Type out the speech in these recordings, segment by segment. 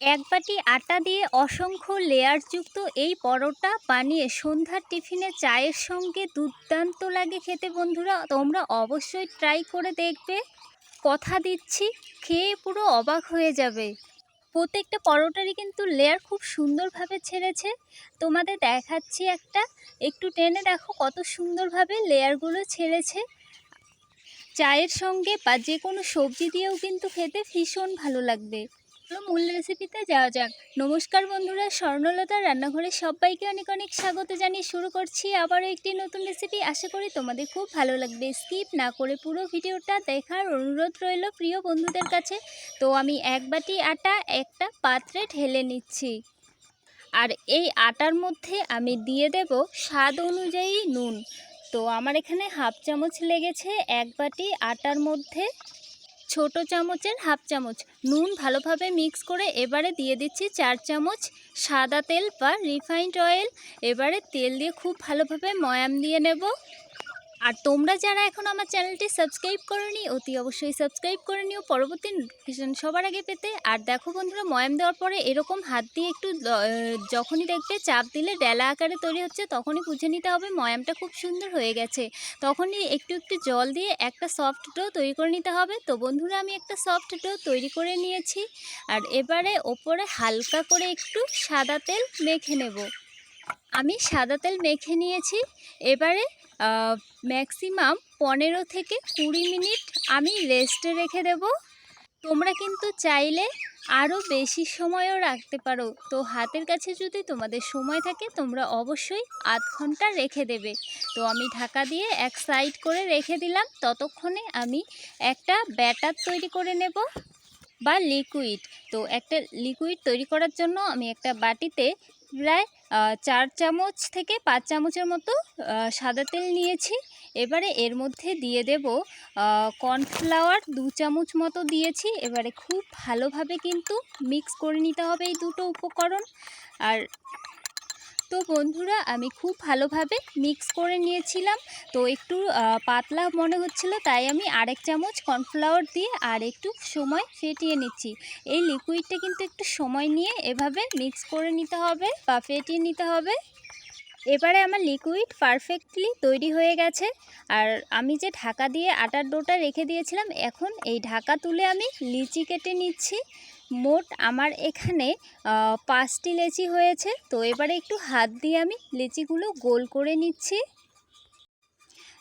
এক বাটি আটা দিয়ে অসংখ্য লেয়ারযুক্ত এই পরোটা বানিয়ে সন্ধ্যার টিফিনে চায়ের সঙ্গে দুর্দান্ত লাগে খেতে বন্ধুরা, তোমরা অবশ্যই ট্রাই করে দেখবে। কথা দিচ্ছি, খেয়ে পুরো অবাক হয়ে যাবে। প্রত্যেকটা পরোটারই কিন্তু লেয়ার খুব সুন্দরভাবে ছেড়েছে। তোমাদের দেখাচ্ছি একটা, একটু টেনে দেখো কত সুন্দরভাবে লেয়ারগুলো ছেড়েছে। চায়ের সঙ্গে বা যে কোনো সবজি দিয়েও কিন্তু খেতে ভীষণ ভালো লাগবে। চলো মূল রেসিপিতে যাওয়া যাক। নমস্কার বন্ধুরা, স্বর্ণলতা রান্নাঘরে সবাইকে অনেক অনেক স্বাগত জানিয়ে শুরু করছি আবারও একটি নতুন রেসিপি। আশা করি তোমাদের খুব ভালো লাগবে। স্কিপ না করে পুরো ভিডিওটা দেখার অনুরোধ রইল প্রিয় বন্ধুদের কাছে। তো আমি এক বাটি আটা, একটা পাত্রে ঢেলে নিচ্ছি। আর এই আটার মধ্যে আমি দিয়ে দেব স্বাদ অনুযায়ী নুন। তো আমার এখানে হাফ চামচ লেগেছে এক বাটি আটার মধ্যে ছোট চামচের হাফ চামচ। নুন ভালোভাবে মিক্স করে এবারে দিয়ে দিচ্ছি চার চামচ সাদা তেল বা রিফাইন্ড অয়েল। এবারে তেল দিয়ে খুব ভালোভাবে ময়াম দিয়ে নেব। আর তোমরা যারা এখন আমার চ্যানেলটি সাবস্ক্রাইব করনি, অতি অবশ্যই সাবস্ক্রাইব করে নিও। পরবর্তী নোটিফিকেশন সবার আগে পেতে। আর দেখো বন্ধুরা, ময়াম দেওয়ার পরে এরকম হাত দিয়ে একটু যখনই দেখবে চাপ দিলে ডেলা আকারে তৈরি হচ্ছে, তখনই বুঝে নিতে হবে ময়ামটা খুব সুন্দর হয়ে গেছে। তখনই একটু একটু জল দিয়ে একটা সফট ডো তৈরি করে নিতে হবে। তো বন্ধুরা, আমি একটা সফট ডো তৈরি করে নিয়েছি। আর এবারে ওপরে হালকা করে একটু সাদা তেল মেখে নেব। আমি সাদা তেল মেখে নিয়েছি। এবারে ম্যাক্সিমাম পনেরো থেকে কুড়ি মিনিট আমি রেস্টে রেখে দেব। তোমরা কিন্তু চাইলে আরও বেশি সময়ও রাখতে পারো। তো হাতের কাছে যদি তোমাদের সময় থাকে, তোমরা অবশ্যই আধ ঘণ্টা রেখে দেবে। তো আমি ঢাকা দিয়ে এক সাইড করে রেখে দিলাম। ততক্ষণে আমি একটা ব্যাটার তৈরি করে নেব। বা লিকুইড তো একটা লিকুইড তৈরি করার জন্য আমি একটা বাটিতে প্রায় চার চামচ থেকে পাঁচ চামচের মতো সাদা তেল নিয়েছি। এবারে এর মধ্যে দিয়ে দেব কর্নফ্লাওয়ার দু চামচ মতো দিয়েছি। এবারে খুব ভালোভাবে কিন্তু মিক্স করে নিতে হবে এই দুটো উপকরণ। আর তো বন্ধুরা, আমি খুব ভালোভাবে মিক্স করে নিয়েছিলাম। তো একটু পাতলা মনে হচ্ছিল, তাই আমি আরেক চামচ কর্নফ্লাওয়ার দিয়ে আর একটু সময় ফেটিয়ে নিচ্ছি। এই লিকুইডটা কিন্তু একটু সময় নিয়ে এভাবে মিক্স করে নিতে হবে বা ফেটিয়ে নিতে হবে। এবারে আমার লিকুইড পারফেক্টলি তৈরি হয়ে গেছে। আর আমি যে ঢাকা দিয়ে আটার ডোটা রেখে দিয়েছিলাম, এখন এই ঢাকা তুলে আমি লিচি কেটে নিচ্ছি। মোট আমার এখানে পাঁচটি লেচি হয়েছে। তো এবারে একটু হাত দিয়ে আমি লেচিগুলো গোল করে নিচ্ছি।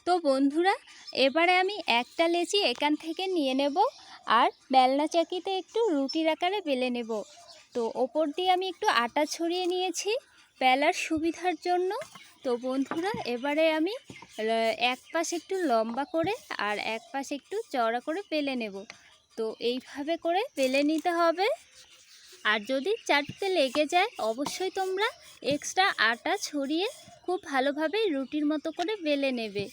তো বন্ধুরা, এবারে আমি একটা লেচি এখান থেকে নিয়ে নেব আর বেলনা চাকিতে একটু রুটির আকারে বেলে নেব। তো ওপর দিয়ে আমি একটু আটা ছড়িয়ে নিয়েছি বেলার সুবিধার জন্য। তো বন্ধুরা, এবারে আমি এক পাশ একটু লম্বা করে আর এক পাশ একটু চওড়া করে পেলে নেব। তো এইভাবে করে বেলে নিতে হবে। আর যদি চাটতে লেগে যায়, অবশ্যই তোমরা এক্সট্রা আটা ছড়িয়ে খুব ভালোভাবে রুটির মতো করে বেলে নেবে।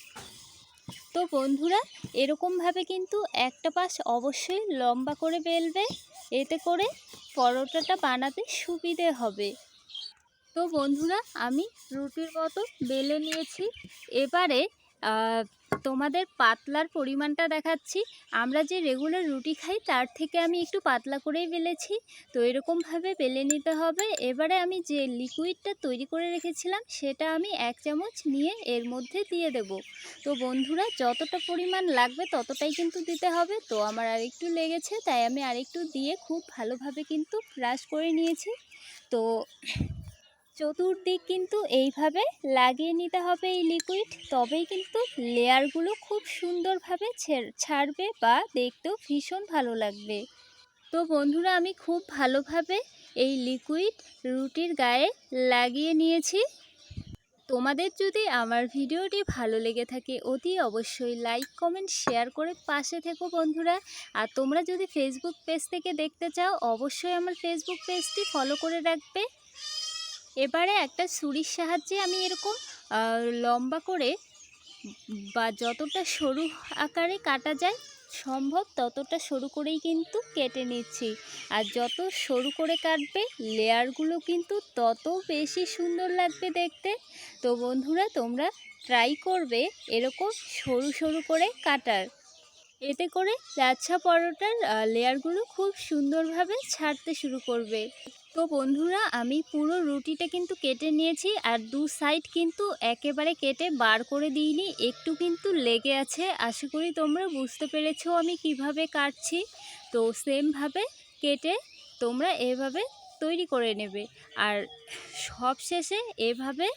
তো বন্ধুরা, এরকমভাবে কিন্তু একটা পাশ অবশ্যই লম্বা করে বেলবে। এতে করে পরোটাটা বানাতে সুবিধে হবে। তো বন্ধুরা, আমি রুটির মতো বেলে নিয়েছি। এবারে তোমাদের পাতলার পরিমাণটা দেখাচ্ছি। আমরা যে রেগুলার রুটি খাই, তার থেকে আমি একটু পাতলা করেই বেলেছি। তো এরকমভাবে বেলে নিতে হবে। এবারে আমি যে লিকুইডটা তৈরি করে রেখেছিলাম, সেটা আমি এক চামচ নিয়ে এর মধ্যে দিয়ে দেব। তো বন্ধুরা, যতটা পরিমাণ লাগবে ততটাই কিন্তু দিতে হবে। তো আমার আরেকটু লেগেছে, তাই আমি আরেকটু দিয়ে খুব ভালোভাবে কিন্তু ব্রাশ করে নিয়েছি। তো চতুর্দিক কিন্তু এইভাবে লাগিয়ে নিতে হবে এই লিকুইড তবেই কিন্তু লেয়ারগুলো খুব সুন্দরভাবে ছাড়বে বা দেখতেও ভীষণ ভালো লাগবে। তো বন্ধুরা, আমি খুব ভালোভাবে এই লিকুইড রুটির গায়ে লাগিয়ে নিয়েছি। তোমাদের যদি আমার ভিডিওটি ভালো লেগে থাকে, অতি অবশ্যই লাইক কমেন্ট শেয়ার করে পাশে থেকো বন্ধুরা। আর তোমরা যদি ফেসবুক পেজ থেকে দেখতে চাও, অবশ্যই আমার ফেসবুক পেজটি ফলো করে রাখবে। এবারে একটা ছুরির সাহায্যে আমি এরকম লম্বা করে বা যতটা সরু আকারে কাটা যায় সম্ভব ততটা সরু করেই কিন্তু কেটে নিচ্ছি। আর যত সরু করে কাটবে লেয়ারগুলো কিন্তু তত বেশি সুন্দর লাগবে দেখতে। তো বন্ধুরা, তোমরা ট্রাই করবে এরকম সরু সরু করে কাটার। এতে করে লাচ্ছা পরোটার লেয়ারগুলো খুব সুন্দরভাবে ছাড়তে শুরু করবে। তো বন্ধুরা, আমি পুরো রুটিটা কিন্তু কেটে নিয়েছি আর দু সাইড কিন্তু একেবারে কেটে বার করে দিইনি। একটু কিন্তু লেগে আছে। আশা করি তোমরা বুঝতে পেরেছ আমি কীভাবে কাটছি। তো সেমভাবে কেটে তোমরা এভাবে তৈরি করে নেবে। আর সব শেষে এভাবে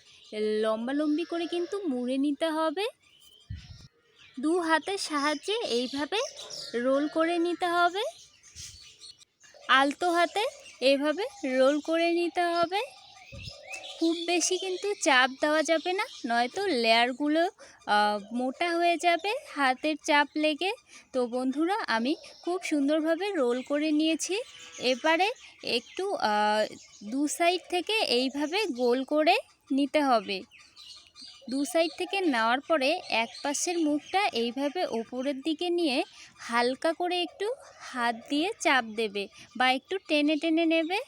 লম্বা লম্বি করে কিন্তু মুড়ে নিতে হবে। দু হাতের সাহায্যে এইভাবে রোল করে নিতে হবে। আলতো হাতে এভাবে রোল করে নিতে হবে। খুব বেশি কিন্তু চাপ দেওয়া যাবে না, নয়তো লেয়ারগুলো মোটা হয়ে যাবে হাতের চাপ লেগে। তো বন্ধুরা, আমি খুব সুন্দরভাবে রোল করে নিয়েছি। এবারে একটু দু সাইড থেকে এইভাবে গোল করে নিতে হবে। দু সাইড থেকে নেওয়ার পরে এক পাশের মুখটা এইভাবে ওপরের দিকে নিয়ে হালকা করে একটু হাত দিয়ে চাপ দেবে বা একটু টেনে টেনে নেবে।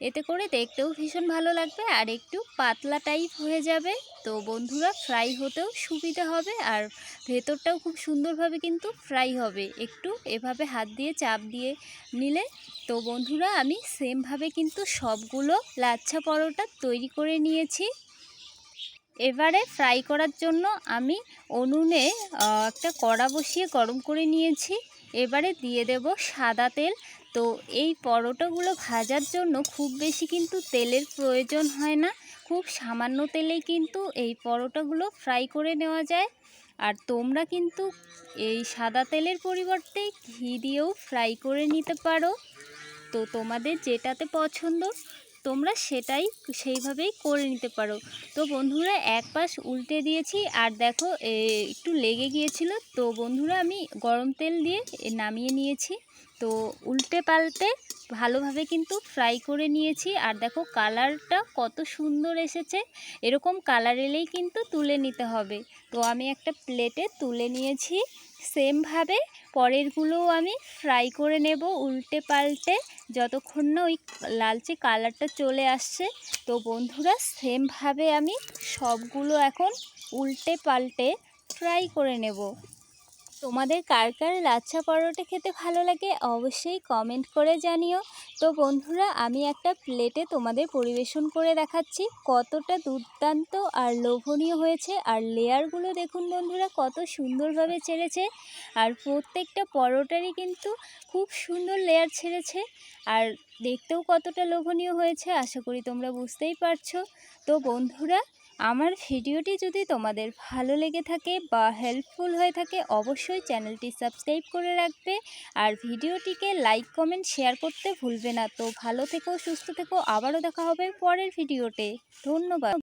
এতে করে দেখতেও ভীষণ ভালো লাগবে আর একটু পাতলা টাইপ হয়ে যাবে। তো বন্ধুরা, ফ্রাই হতেও সুবিধা হবে আর ভেতরটাও খুব সুন্দরভাবে কিন্তু ফ্রাই হবে। একটু এভাবে হাত দিয়ে চাপ দিয়ে নিলে তো বন্ধুরা, আমি সেমভাবে কিন্তু সবগুলো লাচ্ছা পরোটা তৈরি করে নিয়েছি। এবারে ফ্রাই করার জন্য আমি উনুনে একটা কড়া বসিয়ে গরম করে নিয়েছি। এবারে দিয়ে দেব সাদা তেল। তো এই পরোটাগুলো ভাজার জন্য খুব বেশি কিন্তু তেলের প্রয়োজন হয় না। খুব সামান্য তেলেই কিন্তু এই পরোটাগুলো ফ্রাই করে নেওয়া যায়। আর তোমরা কিন্তু এই সাদা তেলের পরিবর্তে ঘি দিয়েও ফ্রাই করে নিতে পারো। তো তোমাদের যেটাতে পছন্দ তোমরা সেটাই সেইভাবেই করে নিতে পারো। তো বন্ধুরা, এক পাশ উল্টে দিয়েছি আর দেখো একটু লেগে গিয়েছিল। তো বন্ধুরা, আমি গরম তেল দিয়ে নামিয়ে নিয়েছি। তো উল্টে পাল্টে ভালোভাবে কিন্তু ফ্রাই করে নিয়েছি। আর দেখো কালারটা কত সুন্দর এসেছে। এরকম কালার এলেই কিন্তু তুলে নিতে হবে। তো আমি একটা প্লেটে তুলে নিয়েছি। সেমভাবে পরেরগুলোও আমি ফ্রাই করে নেব উল্টে পাল্টে। যতক্ষণ না ওই লালচে কালারটা চলে আসছে। তো বন্ধুরা সেমভাবে আমি সবগুলো এখন উল্টে পাল্টে ফ্রাই করে নেব। তোমাদের কার কার লাচ্ছা পরোটা খেতে ভালো লাগে অবশ্যই কমেন্ট করে জানিও। তো বন্ধুরা, আমি একটা প্লেটে তোমাদের পরিবেশন করে দেখাচ্ছি। কতটা দুর্দান্ত আর লোভনীয় হয়েছে। আর লেয়ারগুলো দেখুন বন্ধুরা, কত সুন্দরভাবে ছেড়েছে। আর প্রত্যেকটা পরোটারই কিন্তু খুব সুন্দর লেয়ার ছেড়েছে। আর দেখতেও কতটা লোভনীয় হয়েছে, আশা করি তোমরা বুঝতেই পারছ। তো বন্ধুরা আমার ভিডিওটি যদি তোমাদের ভালো লেগে থাকে বা হেল্পফুল হয়ে থাকে, অবশ্যই চ্যানেলটি সাবস্ক্রাইব করে রাখবে। আর ভিডিওটিকে লাইক কমেন্ট শেয়ার করতে ভুলবে না। তো ভালো থেকো, সুস্থ থেকো। আবারও দেখা হবে পরের ভিডিওতে। ধন্যবাদ।